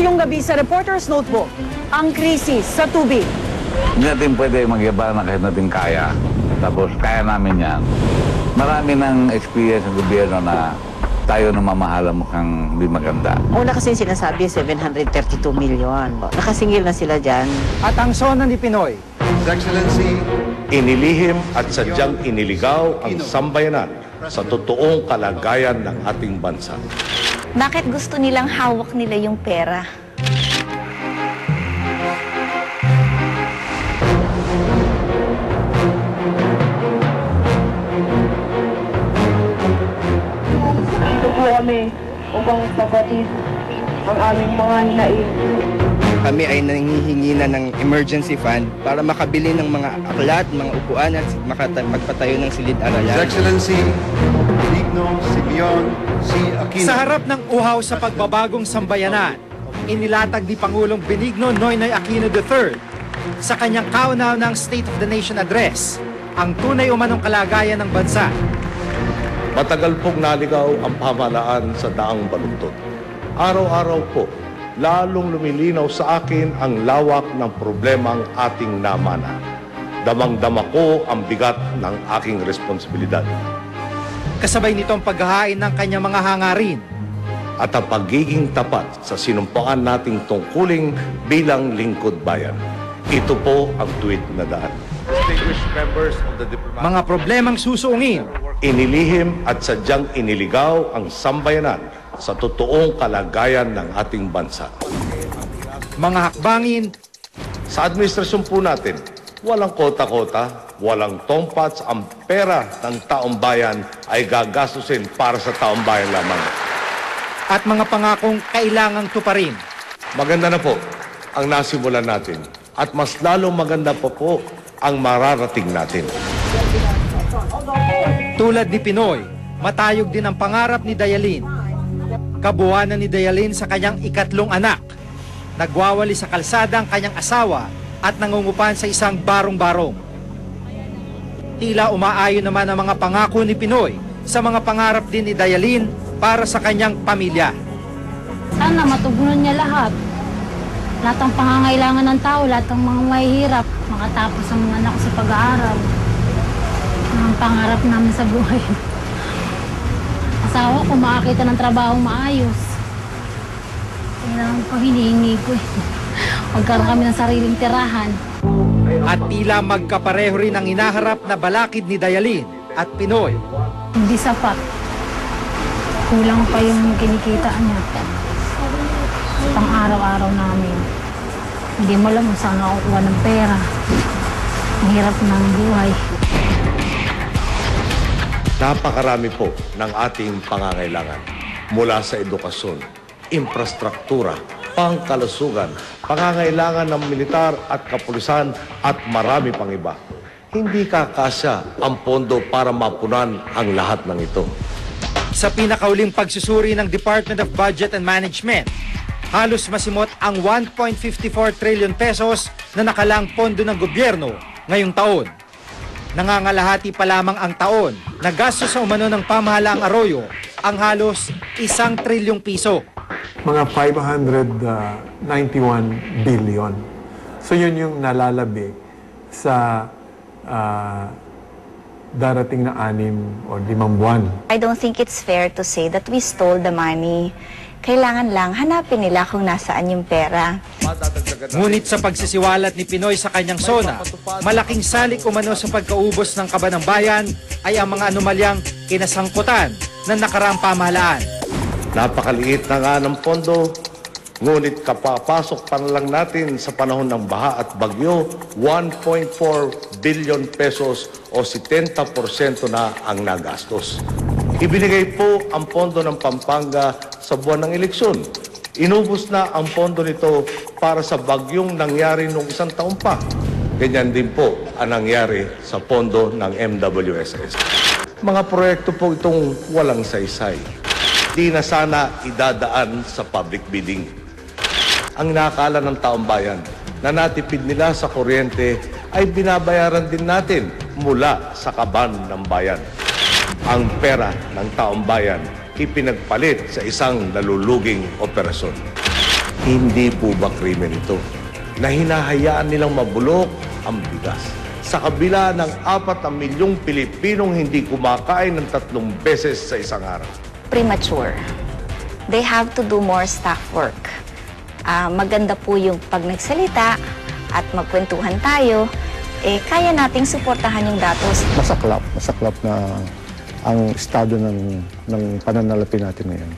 Ngayong gabi sa Reporter's Notebook, ang krisis sa tubig. Hindi natin pwede magyaba na kahit natin kaya. Tapos kaya namin yan. Marami ng experience ng gobyerno na tayo na mamahala mukhang hindi maganda. Una kasi sinasabi, 732 million. Nakasingil na sila dyan. At ang sona ni Pinoy, His Excellency, Inilihim at sadyang iniligaw ang sambayanan sa totoong kalagayan ng ating bansa. Bakit gusto nilang hawak nila yung pera? Dito po kami upang sapatin ang aming mga hinaing. Kami ay nangihingi na ng emergency fund para makabili ng mga aklat, mga upuan at makata- magpatayo ng His silid-aralan. Excellency, Benigno Simeon C. Aquino. sa harap ng uhaw sa pagbabagong sambayanan, inilatag ni Pangulong Benigno Noynoy Aquino III sa kanyang kaunaw ng State of the Nation Address ang tunay umanong kalagayan ng bansa. Matagal pong naligaw ang pamahalaan sa daang baluntot. Araw-araw po, lalong lumilinaw sa akin ang lawak ng problemang ating namana. Damang-dama ko ang bigat ng aking responsibilidad Kasabay nito ang paghahain ng kanyang mga hangarin. at ang pagiging tapat sa sinumpaan nating tungkuling bilang lingkod bayan. Ito po ang tweet na daan. Distinguished members of the diplomatic Mga problemang susuungin Inilihim at sadyang iniligaw ang sambayanan sa totoong kalagayan ng ating bansa. mga hakbangin Sa administrasyon po natin, walang kota-kota, walang tompats, ang pera ng taong bayan ay gagastusin para sa taong bayan lamang. at mga pangakong kailangang tuparin. Maganda na po ang nasimulan natin at mas lalong maganda pa po ang mararating natin. Tulad ni Pinoy, matayog din ang pangarap ni Dayalin. Kabuhanan ni Dayalin sa kanyang ikatlong anak. Nagwawali sa kalsada ang kanyang asawa at nangungupahan sa isang barong-barong. Tila umaayon naman ang mga pangako ni Pinoy sa mga pangarap din ni Dayalin para sa kanyang pamilya. Sana matugunan niya lahat. Lahat ng pangangailangan ng tao, lahat ng mga mahihirap, makatapos ang mga anak sa pag-aaral. Ang pangarap namin sa buhay. Asawa ko makakita ng trabaho maayos. Yan lang po hinihingi ko eh. Magkaroon kami ng sariling tirahan. At tila magkapareho rin ang inaharap na balakid ni Dayalin at Pinoy. Hindi sapat. Kulang pa yung kinikita niya. Pang araw-araw namin. Hindi mo alam kung saan nakukuha ng pera. Ang hirap ng buhay. Napakarami po ng ating pangangailangan mula sa edukasyon, infrastruktura, pangkalusugan, pangangailangan ng militar at kapulisan at marami pang iba. Hindi kakasya ang pondo para mapunan ang lahat ng ito. Sa pinakauling pagsusuri ng Department of Budget and Management, halos masimot ang 1.54 trillion pesos na nakalang pondo ng gobyerno ngayong taon. Nangangalahati pa lamang ang taon na gasto sa umano ng pamahalaang arroyo ang halos isang trilyong piso. Mga 591 billion. So yun yung nalalabi sa ah, darating na anim o limang buwan. I don't think it's fair to say that we stole the money. Kailangan lang hanapin nila kung nasaan yung pera. Ngunit sa pagsisiwalat ni Pinoy sa kanyang sona, malaking salik umano sa pagkaubos ng kaba ng bayan ay ang mga anomalyang kinasangkutan ng nakaraang pamahalaan. Napakaliit na nga ng pondo, ngunit kapapasok pa lang natin sa panahon ng baha at bagyo, 1.4 billion pesos o 70% na ang nagastos. Ibinigay po ang pondo ng Pampanga sa buwan ng eleksyon. Inubos na ang pondo nito para sa bagyong nangyari noong isang taon pa. Ganyan din po ang nangyari sa pondo ng MWSS. Mga proyekto po itong walang saysay. Di na sana idadaan sa public bidding. Ang nakala ng taong bayan na natipid nila sa kuryente ay binabayaran din natin mula sa kaban ng bayan. Ang pera ng taong bayan ipinagpalit sa isang naluluging operasyon. Hindi po ba krimen ito na hinahayaan nilang mabulok ang bigas? Sa kabila ng apat na milyong Pilipinong hindi kumakain ng tatlong beses sa isang araw. Premature. They have to do more staff work. Ah, maganda po yung pag nagsalita at magkwentuhan tayo, eh, kaya nating suportahan yung datos. masaklap, masaklap na ang estado ng, ng pananalapi natin ngayon.